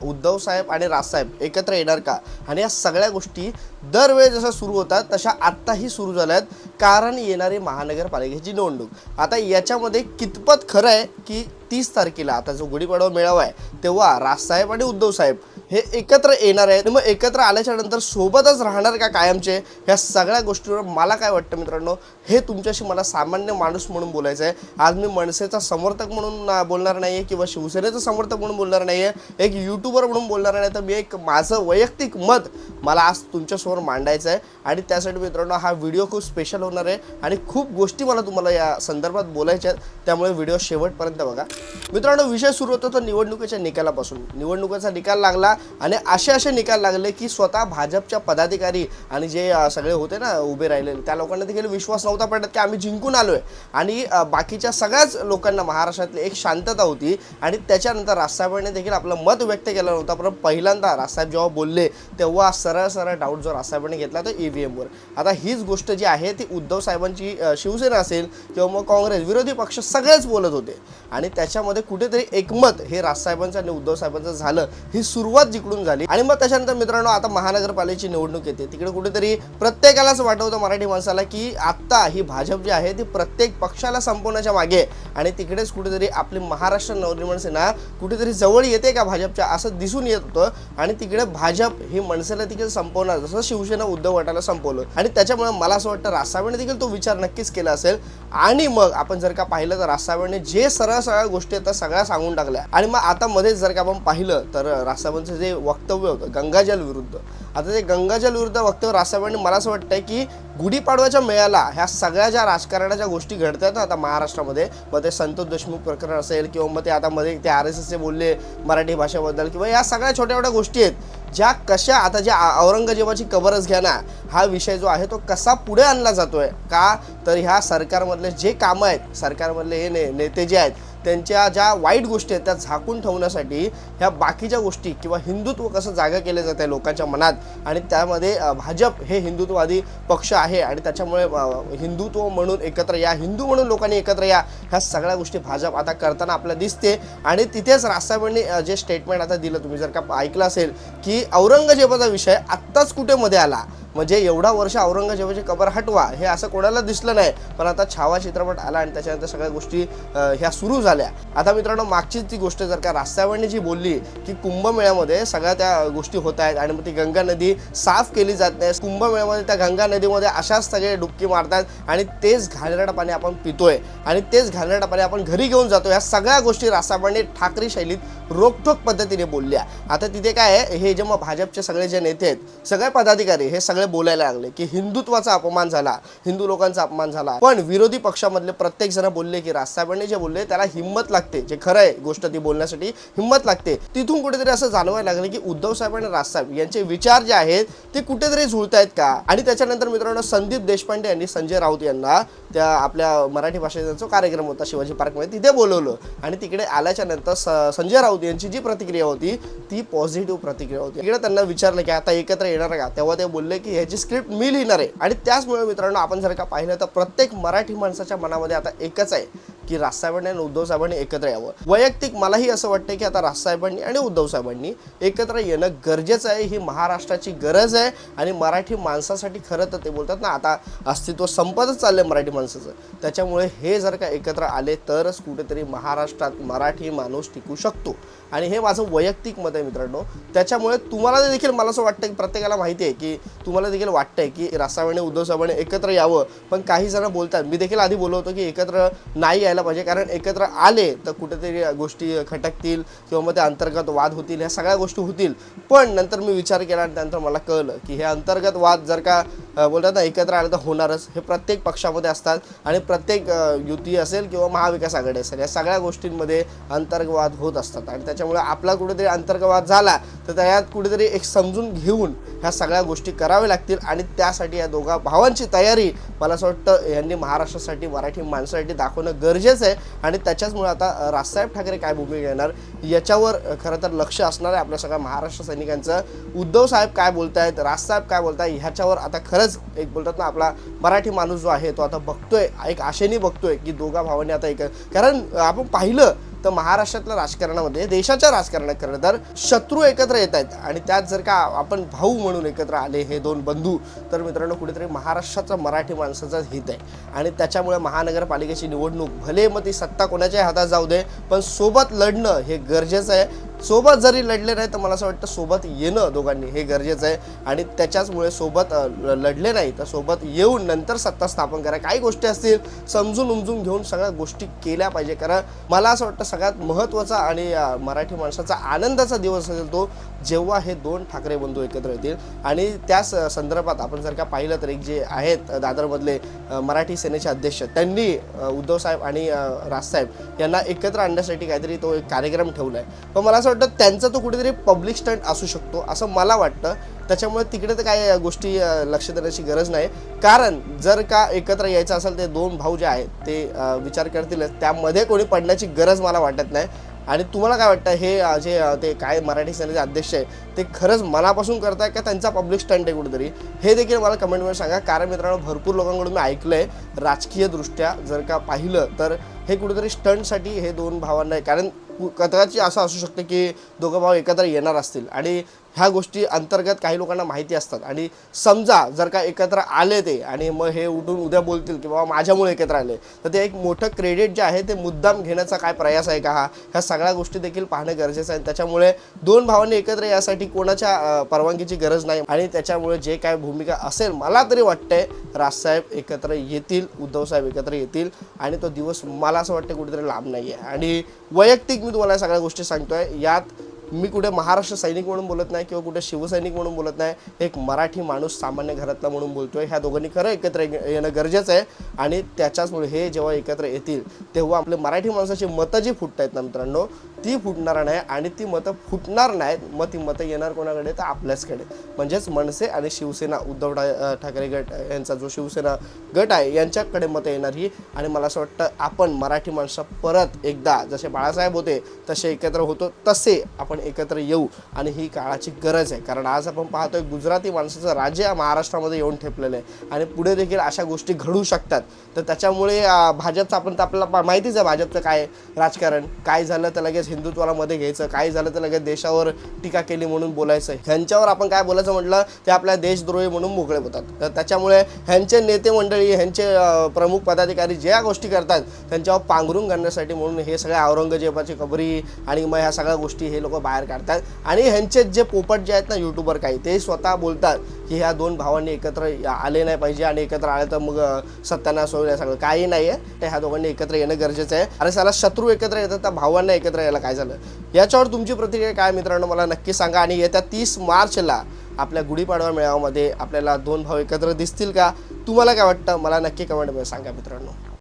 उद्धव साहेब आणि राजसाहेब एकत्र येणार का? आणि या सगळ्या गोष्टी दरवेळी जशा सुरू होतात तशा आत्ताही सुरू झाल्या आहेत कारण येणारी महानगरपालिकेची निवडणूक आता याच्यामध्ये कितपत खरं आहे की तीस तारखेला आता जो गुढीपाडवा मेळावा आहे तेव्हा राजसाहेब आणि उद्धव साहेब हे एकत्र येणार आहेत. मग एकत्र आल्याच्यानंतर सोबतच राहणार का कायमचे? ह्या सगळ्या गोष्टीवर मला काय वाटतं मित्रांनो? हे तुमच्याशी मला सामान्य माणूस म्हणून बोलायचं आहे. आज मी मनसेचा समर्थक म्हणून बोलणार नाही आहे किंवा शिवसेनेचं समर्थक म्हणून बोलणार नाही आहे एक यूट्यूबर म्हणून बोलणार नाही तर मी एक माझं वैयक्तिक मत मला आज तुमच्यासमोर मांडायचं आहे. आणि त्यासाठी मित्रांनो हा व्हिडिओ खूप स्पेशल होणार आहे. आणि खूप गोष्टी मला तुम्हाला या संदर्भात बोलायच्या आहेत. त्यामुळे व्हिडिओ शेवटपर्यंत बघा. मित्रांनो विषय सुरू होतो तो निवडणुकीच्या निकालापासून. निवडणुकीचा निकाल लागला. आणि असे असे निकाल लागले की स्वतः भाजपच्या पदाधिकारी आणि जे सगळे होते ना उभे राहिलेले त्या लोकांना देखील विश्वास नव्हता पडत की आम्ही जिंकून आलो आहे आणि बाकीच्या सगळ्याच लोकांना महाराष्ट्रातली एक शांतता होती आणि त्याच्यानंतर राजसाहेबांनी देखील आपलं मत व्यक्त केलं नव्हतं. पण पहिल्यांदा राजसाहेब जेव्हा बोलले तेव्हा सरळ सरळ डाऊट जो राजसाहेबांनी घेतला तो ई व्ही एमवर आता हीच गोष्ट जी आहे ती उद्धव साहेबांची शिवसेना असेल किंवा मग काँग्रेस विरोधी पक्ष सगळेच बोलत होते. आणि त्याच्यामध्ये कुठेतरी एकमत हे राजसाहेबांचं आणि उद्धव साहेबांचं झालं. ही सुरुवात जिकडून झाली. आणि मग त्याच्यानंतर मित्रांनो आता महानगरपालिकेची निवडणूक येते. तिकडे कुठेतरी प्रत्येकालाच वाटवतं मराठी माणसाला की आत्ता ही भाजप जी आहे ती प्रत्येक पक्षाला संपवण्याच्या मागे आणि तिकडेच कुठेतरी आपली महाराष्ट्र नवनिर्माण सेना कुठेतरी जवळ येते का भाजपच्या असं दिसून येत होतं. आणि तिकडे भाजप ही मनसेला देखील संपवणार जसं शिवसेना उद्धव गटाला संपवलं. आणि त्याच्यामुळे मला असं वाटतं रासावेने देखील तो विचार नक्कीच केला असेल. आणि मग आपण जर का पाहिलं तर रासावेने जे सरळ सगळ्या गोष्टी आहेत सगळ्या सांगून टाकल्या. आणि मग आता मध्येच जर का आपण पाहिलं तर राजसाहेबांचं जे वक्तव्य होतं गंगाजल विरुद्ध. आता ते गंगाजल विरुद्ध वक्तव्य राजसाहेबांनी मला असं वाटतंय की गुढीपाडव्याच्या मेळ्याला ह्या सगळ्या ज्या राजकारणाच्या गोष्टी घडतात ना आता महाराष्ट्रामध्ये मग ते संतोष देशमुख प्रकरण असेल किंवा मग ते आता मध्ये ते आर एस एसचे बोलले मराठी भाषेबद्दल किंवा या सगळ्या छोट्या छोट्या गोष्टी आहेत ज्या कशा आता ज्या औरंगजेबाची कबरच घ्या ना हा विषय जो आहे तो कसा पुढे आणला जातोय? का तर ह्या सरकारमधले जे कामं आहेत सरकारमधले हे ने नेते जे आहेत त्यांच्या ज्या वाईट गोष्टी आहेत त्या झाकून ठेवण्यासाठी ह्या बाकीच्या गोष्टी किंवा हिंदुत्व कसं जागा केलं जात आहे लोकांच्या मनात आणि त्यामध्ये भाजप हे हिंदुत्ववादी पक्ष आहे आणि त्याच्यामुळे हिंदुत्व म्हणून एकत्र या हिंदू म्हणून लोकांनी एकत्र या ह्या सगळ्या गोष्टी भाजप आता करताना आपल्याला दिसते. आणि तिथेच राजसाहेबांनी जे स्टेटमेंट आता दिलं तुम्ही जर का ऐकलं असेल की औरंगजेबाचा विषय आत्ताच कुठे मध्ये आला? म्हणजे एवढा वर्ष औरंगजेबाची कबर हटवा हे असं कोणाला दिसलं नाही. पण आता छावा चित्रपट आला आणि त्याच्यानंतर सगळ्या गोष्टी ह्या सुरू झाल्या. आता मित्रांनो मागचीच ती गोष्ट जर का रास्त्यावरणी जी बोलली की कुंभमेळ्यामध्ये सगळ्या त्या गोष्टी होत आहेत आणि मग ती गंगा नदी साफ केली जात नाही कुंभमेळ्यामध्ये त्या गंगा नदीमध्ये अशाच सगळे डुबकी मारतात आणि तेच घाणेरडं पाणी आपण पितोय आणि तेच घाणेरडं पाणी आपण घरी घेऊन जातो या सगळ्या गोष्टी राजसाहेबांनी ठाकरे शैलीत रोखोक पद्धतीने बोलल्या. आता तिथे काय आहे हे जे मग भाजपचे सगळे जे नेते आहेत सगळे पदाधिकारी हे सगळे बोलायला लागले की हिंदुत्वाचा अपमान झाला हिंदू लोकांचा अपमान झाला. पण विरोधी पक्षामधले प्रत्येक जण बोलले की राजसाहेबांनी जे बोलले त्याला हिंमत लागते. जे खरं आहे गोष्ट ती बोलण्यासाठी हिंमत लागते. तिथून कुठेतरी असं जाणवायला लागलं की उद्धव साहेब आणि राजसाहेब यांचे विचार जे आहेत ते कुठेतरी झुळतायत का? आणि त्याच्यानंतर मित्रांनो संदीप देशपांडे यांनी संजय राऊत यांना त्या आपल्या मराठी भाषेचा जो कार्यक्रम होता शिवाजी पार्कमध्ये तिथे बोलवलं. आणि तिकडे आल्याच्यानंतर स- संजय राऊत यांची जी प्रतिक्रिया होती ती पॉझिटिव्ह प्रतिक्रिया होती. तिकडे त्यांना विचारलं की आता एकत्र येणार का? तेव्हा ते बोलले की ह्याची स्क्रिप्ट मी लिहिणार आहे. आणि त्याचमुळे मित्रांनो आपण जर का पाहिलं तर प्रत्येक मराठी माणसाच्या मनामध्ये आता एकच आहे. की राजसाहेबांनी आणि उद्धव साहेबांनी एकत्र यावं. वैयक्तिक मलाही असं वाटतं की आता राजसाहेबांनी आणि उद्धव साहेबांनी एकत्र येणं गरजेचं आहे ही महाराष्ट्राची गरज आहे आणि मराठी माणसासाठी खरं तर ते बोलतात ना आता अस्तित्व संपतच चाललंय मराठी माणसाचं. त्याच्यामुळे हे जर का एकत्र आले तरच कुठेतरी महाराष्ट्रात मराठी माणूस टिकू शकतो. आणि हे माझं वैयक्तिक मत आहे मित्रांनो. त्याच्यामुळे तुम्हाला देखील मला असं वाटतं की प्रत्येकाला माहिती आहे की तुम्हाला देखील वाटतंय की राजसाहेबांनी उद्धव साहेबांनी एकत्र यावं. पण काही जण बोलतात मी देखील आधी बोलवतो की एकत्र नाही यायला पाहिजे. कारण एकत्र आले तर कुठेतरी गोष्टी खटकतील किंवा मग ते अंतर्गत वाद होतील ह्या सगळ्या गोष्टी होतील. पण नंतर मी विचार केला आणि त्यानंतर मला कळलं की हे अंतर्गत वाद जर का बोलतात ना एकत्र आलं तर होणारच. हे प्रत्येक पक्षामध्ये असतात आणि प्रत्येक युती असेल किंवा महाविकास आघाडी असेल या सगळ्या गोष्टींमध्ये अंतर्गवाद होत असतात. आणि त्याच्यामुळे आपला कुठेतरी अंतर्गवाद झाला तर त्यात कुठेतरी एक समजून घेऊन ह्या सगळ्या गोष्टी कराव्या लागतील आणि त्यासाठी या दोघा भावांची तयारी मला असं वाटतं यांनी महाराष्ट्रासाठी मराठी माणसासाठी दाखवणं गरजेचं आहे. आणि त्याच्याचमुळे आता राजसाहेब ठाकरे काय भूमिका घेणार? याच्यावर खरं तर लक्ष असणार आहे आपल्या सगळ्या महाराष्ट्र सैनिकांचं. उद्धव साहेब काय बोलतायत राजसाहेब काय बोलताय ह्याच्यावर आता खरंच एक बोलतात ना आपला मराठी माणूस जो आहे तो आता बघतोय एक आशेने बघतोय की दोघा भावांनी आता एक कारण आपण पाहिलं तर महाराष्ट्रातल्या राजकारणामध्ये देशाच्या राजकारणात खरं तर शत्रू एकत्र येत आहेत. आणि त्यात जर का आपण भाऊ म्हणून एकत्र आले हे दोन बंधू तर मित्रांनो कुठेतरी महाराष्ट्राचा मराठी माणसाचा हित आहे. आणि त्याच्यामुळे महानगरपालिकेची निवडणूक भले मग ती सत्ता कोणाच्याही हातात जाऊ दे पण सोबत लढणं हे गरजेचं आहे. सोबत जरी लढले नाही तर मला असं वाटतं सोबत येणं दोघांनी हे गरजेचं आहे. आणि त्याच्याचमुळे सोबत लढले नाही तर सोबत येऊन नंतर सत्ता स्थापन करा. काही गोष्टी असतील समजून उमजून घेऊन सगळ्या गोष्टी केल्या पाहिजे. कारण मला असं वाटतं सगळ्यात महत्त्वाचा आणि मराठी माणसाचा आनंदाचा दिवस असेल तो जेव्हा हे दोन ठाकरे बंधू एकत्र येतील. आणि त्याच संदर्भात आपण जर का पाहिलं तर एक जे आहेत दादरमधले मराठी सेनेचे अध्यक्ष त्यांनी उद्धवसाहेब आणि राजसाहेब यांना एकत्र आणण्यासाठी काहीतरी तो एक कार्यक्रम ठेवला आहे पण मला असं वाटतं त्यांचा तो कुठेतरी पब्लिक स्टंट असू शकतो असं मला वाटतं. त्याच्यामुळे तिकडे तर काही गोष्टी लक्ष देण्याची गरज नाही. कारण जर का एकत्र यायचं असेल ते दोन भाऊ जे आहेत ते विचार करतीलच त्यामध्ये कोणी पडण्याची गरज मला वाटत नाही. आणि तुम्हाला काय वाटतं हे जे ते काय मराठी सेनेचे अध्यक्ष आहे ते खरंच मनापासून करताय का त्यांचा पब्लिक स्टंट आहे कुठेतरी? हे देखील मला कमेंटमध्ये सांगा. कारण मित्रांनो भरपूर लोकांकडून मी ऐकलं आहे राजकीयदृष्ट्या जर का पाहिलं तर हे कुठेतरी स्टंटसाठी हे दोन भावांना आहे. कारण कदाचित असं असू शकतं की दोघं भाव एकत्र येणार असतील. आणि ह्या गोष्टी अंतर्गत काही लोकांना माहिती असतात. आणि समजा जर का एकत्र आले ते आणि मग हे उठून उद्या बोलतील की बाबा माझ्यामुळे एकत्र आले तर ते एक मोठं क्रेडिट जे आहे ते मुद्दाम घेण्याचा काय प्रयास आहे का हा? ह्या सगळ्या गोष्टी देखील पाहणं गरजेचं आहे. त्याच्यामुळे दोन भावांनी एकत्र यासाठी कोणाच्या परवानगीची गरज नाही आणि त्याच्यामुळे जे काय भूमिका असेल मला तरी वाटतंय राजसाहेब एकत्र येतील उद्धव साहेब एकत्र येतील आणि तो दिवस मला असं वाटतं कुठेतरी लांब नाही आहे आणि वैयक्तिक मी तुम्हाला सगळ्या गोष्टी सांगतोय यात मी कुठे महाराष्ट्र सैनिक म्हणून बोलत नाही किंवा कुठे शिवसैनिक म्हणून बोलत नाही एक मराठी माणूस सामान्य घरातला म्हणून बोलतोय. ह्या दोघांनी खरं एकत्र ये- येणं गरजेचं आहे आणि त्याच्याचमुळे हे जेव्हा एकत्र येतील तेव्हा आपले मराठी माणसाची मतं जी फुटत आहेत ना मित्रांनो ती फुटणार नाही आणि ती मतं फुटणार नाहीत. मग ती मतं येणार कोणाकडे? तर आपल्याचकडे. म्हणजेच मनसे आणि शिवसेना उद्धव ठा ठाकरे गट यांचा जो शिवसेना गट आहे यांच्याकडे मतं येणार ही. आणि मला असं वाटतं आपण मराठी माणसं परत एकदा जसे बाळासाहेब होते तसे एकत्र होतो तसे आपण एकत्र येऊ. आणि ही काळाची गरज आहे. कारण आज आपण पाहतोय गुजराती माणसाचं राज्य महाराष्ट्रामध्ये येऊन ठेपलेलं आहे. आणि पुढे देखील अशा गोष्टी घडू शकतात. तर त्याच्यामुळे भाजपचं आपण तर आपल्याला माहितीच आहे भाजपचं काय राजकारण. काय झालं तर लगेच हिंदुत्वाला मध्ये घ्यायचं काय झालं तर लगेच देशावर टीका केली म्हणून बोलायचं ह्यांच्यावर आपण काय बोलायचं म्हटलं ते आपल्या देशद्रोही म्हणून मोकळे होतात. तर त्याच्यामुळे ह्यांचे नेते मंडळी ह्यांचे प्रमुख पदाधिकारी ज्या गोष्टी करतात त्यांच्यावर पांघरून घालण्यासाठी म्हणून हे सगळ्या औरंगजेबाची खबरी आणि मग ह्या सगळ्या गोष्टी हे लोक बाहेर काढतात. आणि ह्यांचे जे पोपट जे आहेत ना युट्यूबर काही ते स्वतः बोलतात. की ह्या दोन भावांनी एकत्र या- आले नाही पाहिजे आणि एकत्र आले तर मग सत्यानाश होईल सगळं काही नाही आहे तर ह्या दोघांनी एकत्र येणं गरजेचं आहे. अरे साला शत्रू एकत्र येतात तर भावांना एकत्र यायला काय झालं? याच्यावर तुमची प्रतिक्रिया काय मित्रांनो? मला नक्की सांगा. आणि येत्या तीस मार्चला आपल्या गुढीपाडवा मेळाव्यामध्ये आपल्याला दोन भाव एकत्र दिसतील का? तुम्हाला काय वाटतं? मला नक्की कमेंटमध्ये सांगा मित्रांनो.